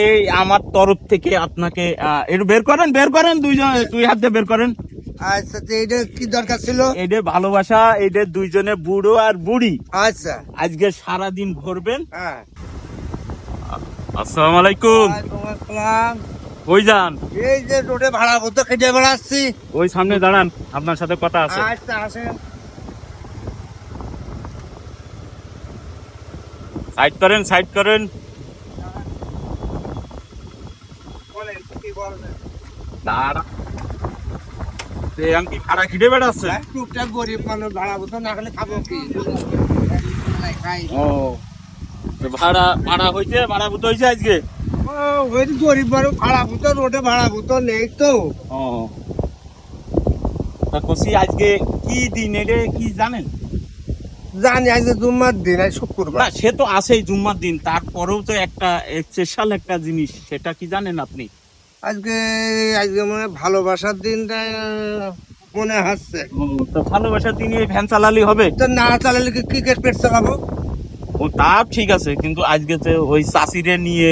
এই আমার তরফ থেকে আপনাকে একটু বের করেন বের করেন দুইজন দুই হাত বের করেন। আচ্ছা এটা কি দরকার ছিল? ভালোবাসা দুইজনে বুড়ো আর বুড়ি। আচ্ছা। আজকে সারা দিন ঘুরবেন। হ্যাঁ। আসসালামু আলাইকুম। আসসালাম। ওই যান? এই যে রোডে ভাড়া মতো খেটে বেড়াচ্ছি ওই সামনে দাঁড়ান আপনার সাথে কথা আছে। আচ্ছা আসেন। সাইড করেন সাইড করেন বলেন কি বলবেন দাঁড়া। সে আমি ভাড়া খিদে বেড়াচ্ছে টুকটাক গরিব মানুষ ভাড়া মতো না হলে খাব কি? ও। ভাড়া ভাড়া ভাড়া আজকে? ওই গরিব মানুষ ভাড়া মতো রোডে ভাড়া মতো নেই তো। ও। তা কষি আজকে কি দিন এটা কি জানেন? জানি আজকে জুম্মার দিন আজ না শুক্রবার সে তো আছেই জুম্মার দিন তারপরেও তো একটা স্পেশাল একটা জিনিস সেটা কি জানেন আপনি? আজকে আজকে মনে ভালোবাসার দিনটা মনে হচ্ছে। তো ভালোবাসার দিনে এই ভ্যান চালালি হবে? তো না চালালে কি ক্রিকেট পেট চালাবো? ও তা ঠিক আছে কিন্তু আজকে তো ওই চাষিরে নিয়ে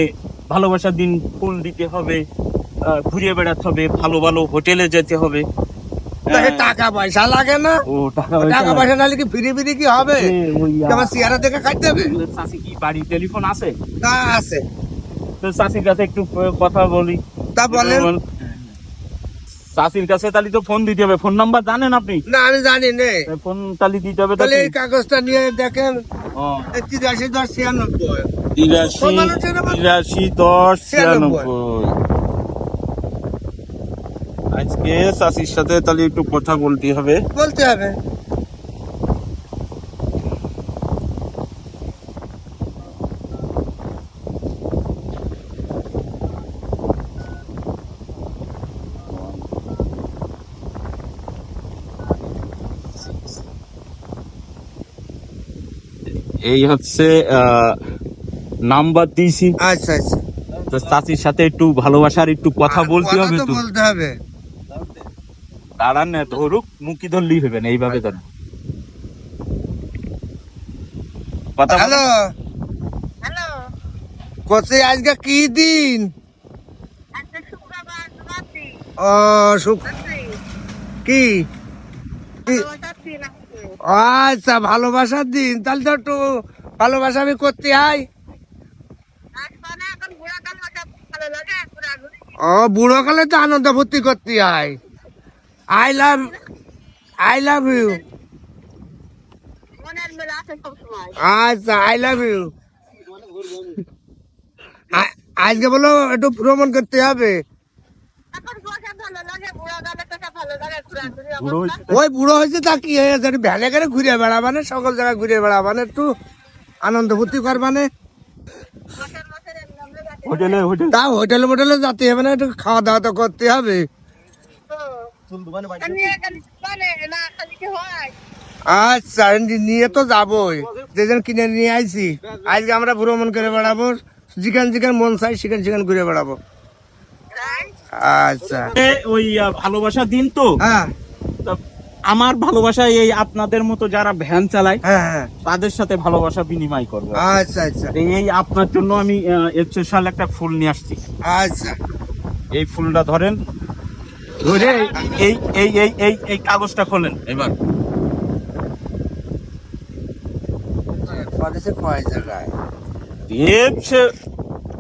ভালোবাসার দিন ফুল দিতে হবে ঘুরে বেড়াতে হবে ভালো ভালো হোটেলে যেতে হবে। টাকা পয়সা লাগে না। ও টাকা পয়সা নাহলে কি ফিরি ফিরি কি হবে? আমার চেয়ারা দেখে খাইতে হবে? চাষি কি বাড়ি টেলিফোন আছে? তা আছে। তো চাষির কাছে একটু কথা বলি। তা বলেন। চাষির কাছে তাহলে তো ফোন দিতে হবে। ফোন নাম্বার জানেন আপনি? না আমি জানি নে। ফোন তাহলে দিতে হবে তাহলে তাহলে এই কাগজটা নিয়ে দেখেন। তিরাশি দশ ছিয়ানব্বই। তিরাশি কোন মানুষের নাম্বার? তিরাশি দশ ছিয়ানব্বই। ছিয়ানব্বই। আজকে চাষির সাথে তাহলে একটু কথা বলতে হবে। বলতে হবে। এই হচ্ছে নাম্বার দিয়েছি। আচ্ছা আচ্ছা। তো চাষির সাথে একটু ভালোবাসার একটু কথা বলতে হবে তো। বলতে হবে। দাঁড়ান না ধরুক মুখি ধরলেই হবে না এইভাবে কথা হ্যালো। হ্যালো। কোথায় আজকে কি দিন? ও শুক- কি? আচ্ছা ভালোবাসার দিন। তাহলে তো একটু ভালোবাসা আমি করতে আই। ও, বুড়ো কালে তো আনন্দ ভর্তি করতে I. I love I love you আচ্ছা আই লাভ ইউ আজকে বলো একটু ভ্রমণ করতে হবে। ওই বুড়ো হয়েছে তা কি হয়েছে? করে ঘুরে বেড়াবানে সকল জায়গায় ঘুরে বেড়াবানে একটু আনন্দ ফুর্তি করবানে। হোটেলে হোটেল। তা হোটেলে মোটেলে যেতে হবে না একটু খাওয়া দাওয়া তো করতে হবে। আচ্ছা নিয়ে তো যাবোই। যেদিন কিনে নিয়ে আইছি। আজকে আমরা ভ্রমণ করে বেড়াবো যেখান যেখান মন চাই সেখান সেখান ঘুরে বেড়াবো। আচ্ছা। ওই আহ, ভালোবাসার দিন তো। হ্যাঁ। আমার ভালোবাসা এই আপনাদের মতো যারা ভ্যান চালায় হ্যাঁ হ্যাঁ। তাদের সাথে ভালোবাসা বিনিময় করব। আচ্ছা আচ্ছা। এই আপনার জন্য আমি স্পেশাল একটা ফুল নিয়ে আসছি। আচ্ছা। এই ফুলটা ধরেন ধরে এই এই এই এই এই কাগজটা খোলেন এবার। এর সে-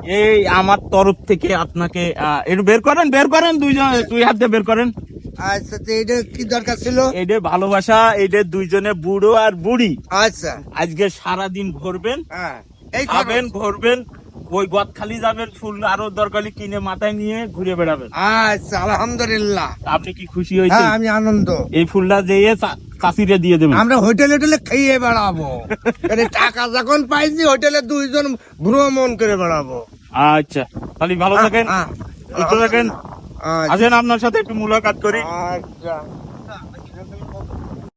এই আমার তরফ থেকে আপনাকে একটু বের করেন বের করেন দুইজন দুই হাত বের করেন। আচ্ছা এটা কি দরকার ছিল? ভালোবাসা দুইজনে বুড়ো আর বুড়ি। আচ্ছা। আজকে সারাদিন ঘুরবেন হ্যাঁ। খাবেন। ঘুরবেন ওই গদ খালি যাবেন ফুল আরও দরকারি কিনে মাথায় নিয়ে ঘুরে বেড়াবেন। আচ্ছা আলহামদুলিল্লাহ। আপনি কি খুশি হয়েছেন? হ্যাঁ আমি আনন্দ। এই ফুলটা দিয়ে চাষিরে দিয়ে দেবেন। আমরা হোটেলে হোটেলে খেয়ে বেড়াবো। টাকা যখন পাইছি হোটেলে দুইজন ভ্রমণ করে বেড়াবো। আচ্ছা তাহলে ভালো থাকেন। সুস্থ থাকেন। আচ্ছা। আসেন আপনার সাথে একটু মুলাকাত করি। আচ্ছা।